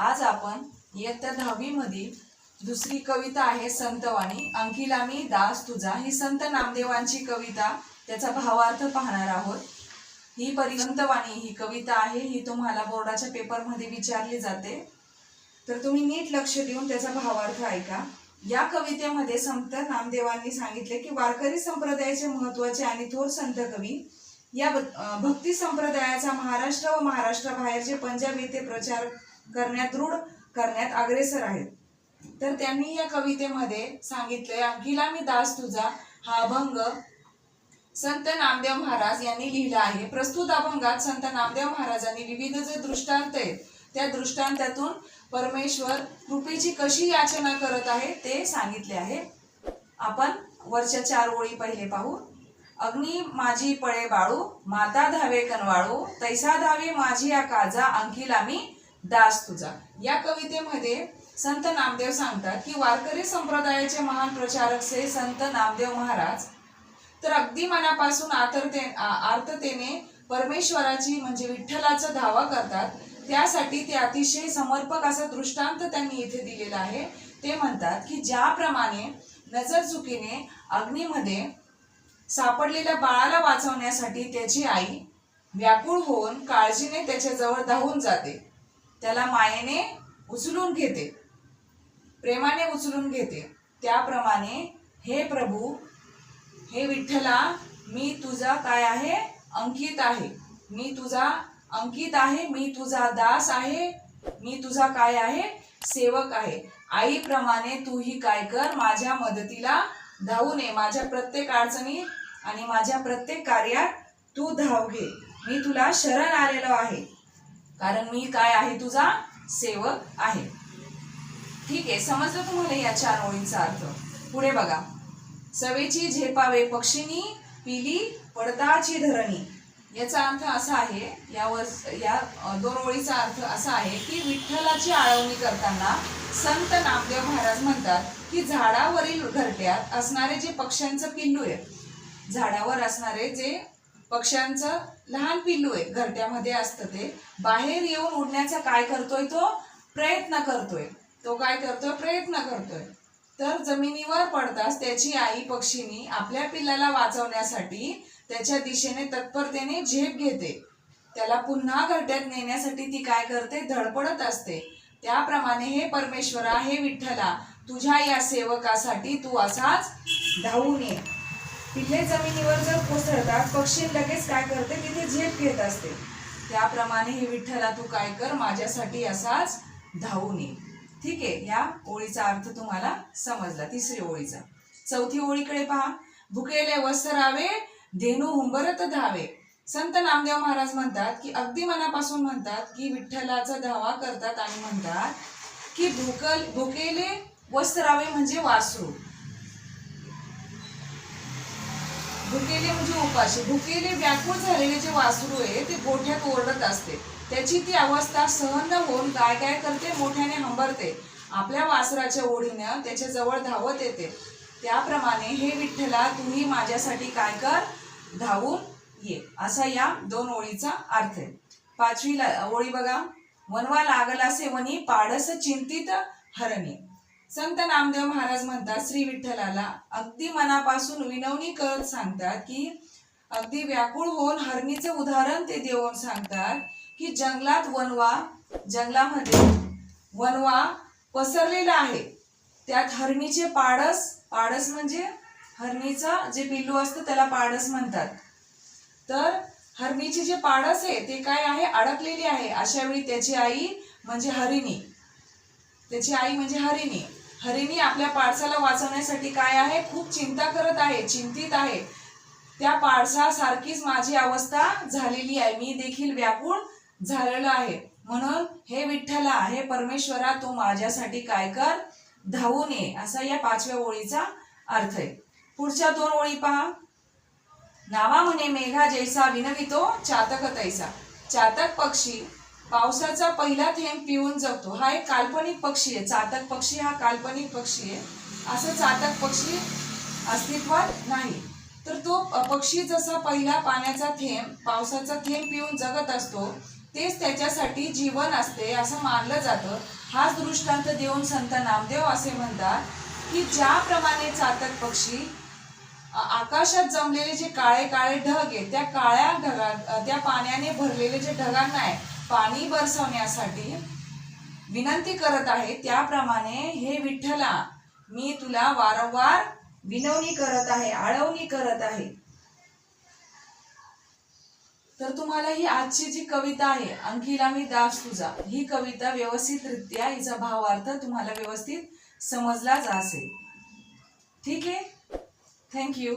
आज आपण इयत्ता दहावी मधील दुसरी कविता आहे संतवाणी. अंकिला मी दास तुझा. ही संत नामदेवांची कविता. त्याचा भावार्थ पाहणार आहोत. ही परि संतवाणी ही कविता आहे. ही तुम्हाला बोर्डाच्या पेपरमध्ये विचारली जाते. तर तुम्ही नीट लक्ष देऊन त्याचा भावार्थ ऐका. या कवितेमध्ये संत नामदेवांनी सांगितले की वारकरी संप्रदायाचे महत्त्वाचे आणि थोर संत कवी या भक्ती संप्रदायाचा महाराष्ट्र व महाराष्ट्राबाहेरचे पंजाब येथे प्रचार करण्यात दृढ करण्यात अग्रेसर आहेत. तर त्यांनी या कवितेमध्ये सांगितले अंकिला मी दास तुझा हा अभंग संत नामदेव महाराज यांनी लिहिला आहे. प्रस्तुत अभंगात संत नामदेव महाराजांनी विविध जे दृष्टांत आहेत त्या दृष्टांतातून परमेश्वर कृपेची कशी याचना करत आहे ते सांगितले आहे. आपण वरच्या चार ओळी पहिले पाहू. अग्नी माझी पळे बाळू माता धावे कनवाळू तैसा धावे माझी या काजा अंकिला मी दास तुझा. या कवितेमध्ये संत नामदेव सांगतात की वारकरी संप्रदायाचे महान प्रचारक से संत नामदेव महाराज तर अगदी मनापासून आतरते आर्ततेने परमेश्वराची म्हणजे विठ्ठलाचा धावा करतात. त्यासाठी ते अतिशय समर्पक असा दृष्टांत त्यांनी इथे दिलेला आहे. ते म्हणतात की ज्याप्रमाणे नजर चुकीने अग्नीमध्ये सापडलेल्या बाळाला वाचवण्यासाठी त्याची आई व्याकुळ होऊन काळजीने त्याच्याजवळ धावून जाते. त्याला मायेने उचलून घेते. प्रेमाने उचलून घेते. त्याप्रमाणे हे प्रभू हे विठ्ठला मी तुझा काय आहे? अंकित आहे. मी तुझा अंकित आहे. मी तुझा दास आहे. मी तुझा काय आहे? सेवक आहे. आईप्रमाणे तूही काय कर. माझ्या मदतीला धावू नये. माझ्या प्रत्येक अडचणीत आणि माझ्या प्रत्येक कार्यात तू धाव घे. मी तुला शरण आलेलो आहे. कारण मी काय आहे? तुझा सेवक आहे. ठीक आहे समजलं तुम्हाला या चार ओळींचा अर्थ? पुढे बघा. सवेची झेपावे पक्षिनी पिली पडताची धरणी. याचा अर्थ असा आहे यावर या दोन ओळीचा अर्थ असा आहे की विठ्ठलाची आळवणी करताना संत नामदेव महाराज म्हणतात की झाडावरील घरट्यात असणारे जे पक्ष्यांचं पिल्लू आहे झाडावर असणारे जे पक्ष्यांचं लहान पिल्लू आहे घरट्यामध्ये असतं ते. बाहेर येऊन उडण्याचा काय करतोय तो? प्रयत्न करतोय. तो काय करतोय? प्रयत्न करतोय. तर जमिनीवर पडताच त्याची आई पक्षीनी आपल्या पिल्लाला वाचवण्यासाठी त्याच्या दिशेने तत्परतेने झेप घेते. त्याला पुन्हा घरट्यात नेण्यासाठी ती काय करते? धडपडत असते. त्याप्रमाणे हे परमेश्वरा हे विठ्ठला तुझ्या या सेवकासाठी तू असाच धावून ये. तिथे जमिनीवर जर कोसळतात पक्षी लगेच काय करते? तिथे झेप घेत असते. त्याप्रमाणे हे विठ्ठला तू काय कर? माझ्यासाठी असाच धावून ये. ठीक आहे? या ओळीचा अर्थ तुम्हाला समजला. तिसरी ओळीचा. चौथी ओळीकडे पहा. भुकेले वस्त्रावे धेनू हुंबरत धावे. संत नामदेव महाराज म्हणतात की अगदी मनापासून म्हणतात की विठ्ठलाचा धावा करतात आणि म्हणतात की भुकल भुकेले वस्त्रावे म्हणजे वासरू. भुकेले म्हणजे उपाशी. भुकेले व्याकुळ झालेले जे वासरू आहे ते गोठ्यात ओरडत असते. त्याची ती अवस्था सहन न होऊन काय काय करते मोठ्याने हंबरते. आपल्या वासराच्या ओढीनं त्याच्याजवळ धावत येते. त्याप्रमाणे हे विठ्ठला तुम्ही माझ्यासाठी काय कर? धावून ये. असा या दोन ओळीचा अर्थ आहे. पाचवी ओळी बघा. वनवा लागलासे वनी पाडस चिंतित हरणी. संत नामदेव महाराज म्हणतात श्री विठ्ठलाला. अगदी मनापासून विनवणी करत सांगतात की अगदी व्याकुळ होऊन हरणीचे उदाहरण ते देऊन सांगतात की जंगलात वनवा जंगलामध्ये वनवा पसरलेला आहे. त्यात हरणीचे पाडस पाडस म्हणजे हरणीचा जे पिल्लू असतं त्याला पाडस म्हणतात. तर हरणीचे जे पाडस आहे ते काय आहे? अडकलेली आहे. अशा वेळी त्याची आई म्हणजे हरिणी. त्याची आई म्हणजे हरिणी. हरिणी आपल्या पाडसाला वाचवण्यासाठी काय आहे? खूप चिंता करत आहे चिंतित आहे. त्या पाडसासारखीच माझी अवस्था झालेली आहे. मी देखील व्यापून झालेलो आहे. म्हणून हे विठ्ठला हे परमेश्वरा तू माझ्यासाठी काय कर? धावून ये. असा या पाचव्या ओळीचा अर्थ आहे. पुढच्या दोन ओळी पहा. नावा म्हणे मेघा जैसा विनवितो चातक तैसा. चातक पक्षी पावसाचा पहिला थेंब पिऊन जगतो. हा एक काल्पनिक पक्षी आहे. चातक पक्षी हा काल्पनिक पक्षी आहे. असं चातक पक्षी अस्तित्वात नाही. तर तो पक्षी जसा पहिला पाण्याचा थेंब पावसाचा थेंब पिऊन जगत असतो तेच त्याच्यासाठी जीवन असते असं मानलं जातं. हाच दृष्टांत देऊन संत नामदेव असे म्हणतात की ज्याप्रमाणे चातक पक्षी आकाशात जमलेले जे काळे काळे ढग आहेत त्या काळ्या ढगात त्या पाण्याने भरलेले जे ढगांना आहे पाणी बरसवण्यासाठी विनंती करत आहे. त्याप्रमाणे हे विठ्ठला मी तुला वारंवार विनवणी करत आहे आळवणी करत आहे. तर तुम्हाला ही आजची जी कविता आहे अंकिला मी दास तुझा ही कविता व्यवस्थितरित्या हिचा भावार्थ तुम्हाला व्यवस्थित समजलाच असेल ठीक आहे? थँक्यू